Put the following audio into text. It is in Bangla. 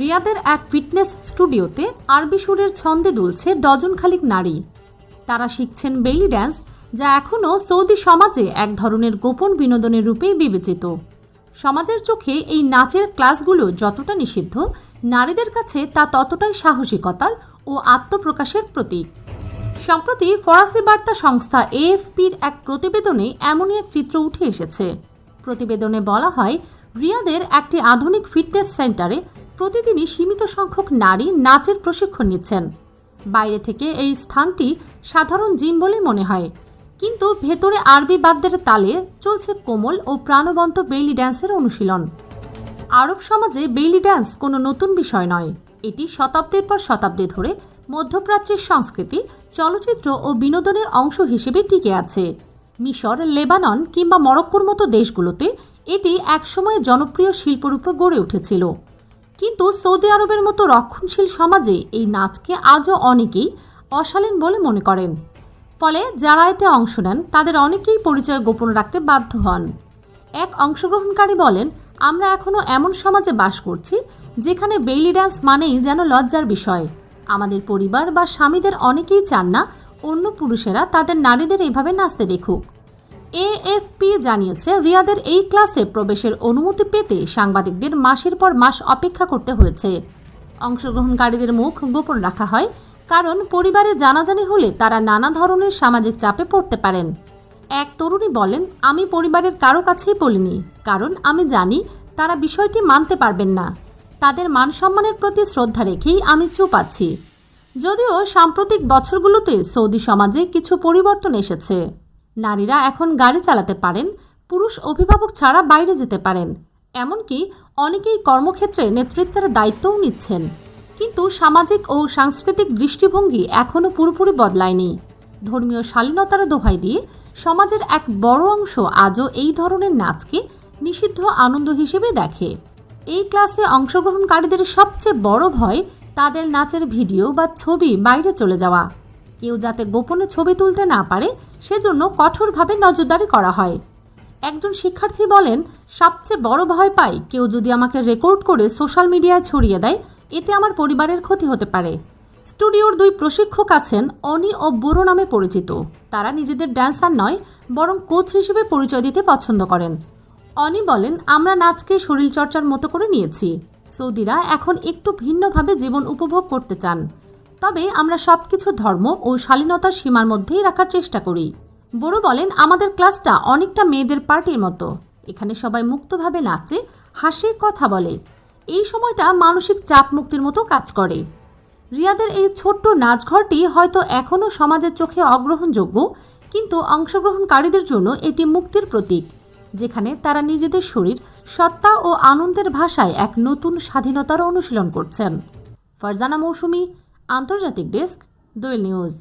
রিয়াদের এক ফিটনেস স্টুডিওতে আরবি সুরের ছন্দে দুলছে ডজন খালিক নারী। তারা শিখছেন বেলি ড্যান্স, যা এখনও সৌদি সমাজে এক ধরনের গোপন বিনোদনের রূপেই বিবেচিত। সমাজের চোখে এই নাচের ক্লাসগুলো যতটা নিষিদ্ধ, নারীদের কাছে তা ততটাই সাহসিকতার ও আত্মপ্রকাশের প্রতীক। সম্প্রতি ফরাসি বার্তা সংস্থা এএফপির এক প্রতিবেদনে এমনই এক চিত্র উঠে এসেছে। প্রতিবেদনে বলা হয়, রিয়াদের একটি আধুনিক ফিটনেস সেন্টারে প্রতিদিনই সীমিত সংখ্যক নারী নাচের প্রশিক্ষণ নিচ্ছেন। বাইরে থেকে এই স্থানটি সাধারণ জিম বলে মনে হয়। কিন্তু ভেতরে আরবি বাদ্যের তালে চলছে কোমল ও প্রাণবন্ত বেইলি ড্যান্সের অনুশীলন। আরব সমাজে বেইলি ড্যান্স কোনো নতুন বিষয় নয়। এটি শতাব্দীর পর শতাব্দী ধরে মধ্যপ্রাচ্যের সংস্কৃতি, চলচ্চিত্র ও বিনোদনের অংশ হিসেবে টিকে আছে। মিশর, লেবানন কিংবা মরক্কোর মতো দেশগুলোতে এটি একসময় জনপ্রিয় শিল্পরূপে গড়ে উঠেছিল। কিন্তু সৌদি আরবের মতো রক্ষণশীল সমাজে এই নাচকে আজও অনেকেই অশালীন বলে মনে করেন। ফলে যারা এতে অংশ নেন, তাদের অনেকেই পরিচয় গোপন রাখতে বাধ্য হন। এক অংশগ্রহণকারী বলেন, আমরা এখনও এমন সমাজে বাস করছি, যেখানে বেইলি ডান্স মানেই যেন লজ্জার বিষয়। আমাদের পরিবার বা স্বামীদের অনেকেই চান না অন্য পুরুষেরা তাদের নারীদের এইভাবে নাচতে দেখুক। এএফপি জানিয়েছে, রিয়াদের এই ক্লাসে প্রবেশের অনুমতি পেতে সাংবাদিকদের মাসের পর মাস অপেক্ষা করতে হয়েছে। অংশগ্রহণকারীদের মুখ গোপন রাখা হয়, কারণ পরিবারে জানাজানি হলে তারা নানা ধরনের সামাজিক চাপে পড়তে পারেন। এক তরুণী বলেন, আমি পরিবারের কারও কাছেই বলিনি, কারণ আমি জানি তারা বিষয়টি মানতে পারবেন না। তাদের মান সম্মানের প্রতি শ্রদ্ধা রেখেই আমি চুপ আছি। যদিও সাম্প্রতিক বছরগুলোতে সৌদি সমাজে কিছু পরিবর্তন এসেছে। নারীরা এখন গাড়ি চালাতে পারেন, পুরুষ অভিভাবক ছাড়া বাইরে যেতে পারেন। এমনকি অনেকেই কর্মক্ষেত্রে নেতৃত্বের দায়িত্বও নিচ্ছেন। কিন্তু সামাজিক ও সাংস্কৃতিক দৃষ্টিভঙ্গি এখনও পুরোপুরি বদলায়নি। ধর্মীয় শালীনতার দোহাই দিয়ে সমাজের এক বড় অংশ আজও এই ধরনের নাচকে নিষিদ্ধ আনন্দ হিসেবে দেখে। এই ক্লাসে অংশগ্রহণকারীদের সবচেয়ে বড় ভয় তাদের নাচের ভিডিও বা ছবি বাইরে চলে যাওয়া। কেউ যাতে গোপনে ছবি তুলতে না পারে, সেজন্য কঠোরভাবে নজরদারি করা হয়। একজন শিক্ষার্থী বলেন, সবচেয়ে বড় ভয় পাই কেউ যদি আমাকে রেকর্ড করে সোশ্যাল মিডিয়ায় ছড়িয়ে দেয়, এতে আমার পরিবারের ক্ষতি হতে পারে। স্টুডিওর দুই প্রশিক্ষক আছেন অনি ও বুড়ো নামে পরিচিত। তারা নিজেদের ড্যান্সার নয়, বরং কোচ হিসেবে পরিচয় দিতে পছন্দ করেন। অনি বলেন, আমরা নাচকে শরীরচর্চার মতো করে নিয়েছি। সৌদিরা এখন একটু ভিন্নভাবে জীবন উপভোগ করতে চান। তবে আমরা সব কিছু ধর্ম ও শালীনতার সীমার মধ্যেই রাখার চেষ্টা করি। বড় বলেন, আমাদের ক্লাসটা অনেকটা মেয়েদের পার্টির মতো। এখানে সবাই মুক্তভাবে নাচে, হাসে, কথা বলে। এই সময়টা মানসিক চাপ মুক্তির মতো কাজ করে। রিয়াদের এই ছোট্ট নাচঘরটি হয়তো এখনও সমাজের চোখে অগ্রহণযোগ্য, কিন্তু অংশগ্রহণকারীদের জন্য এটি মুক্তির প্রতীক, যেখানে তারা নিজেদের শরীর, সত্তা ও আনন্দের ভাষায় এক নতুন স্বাধীনতার অনুশীলন করছেন। ফারজানা মৌসুমী আন্তর্জাতিক ডেস্ক দোয়েল নিউজ।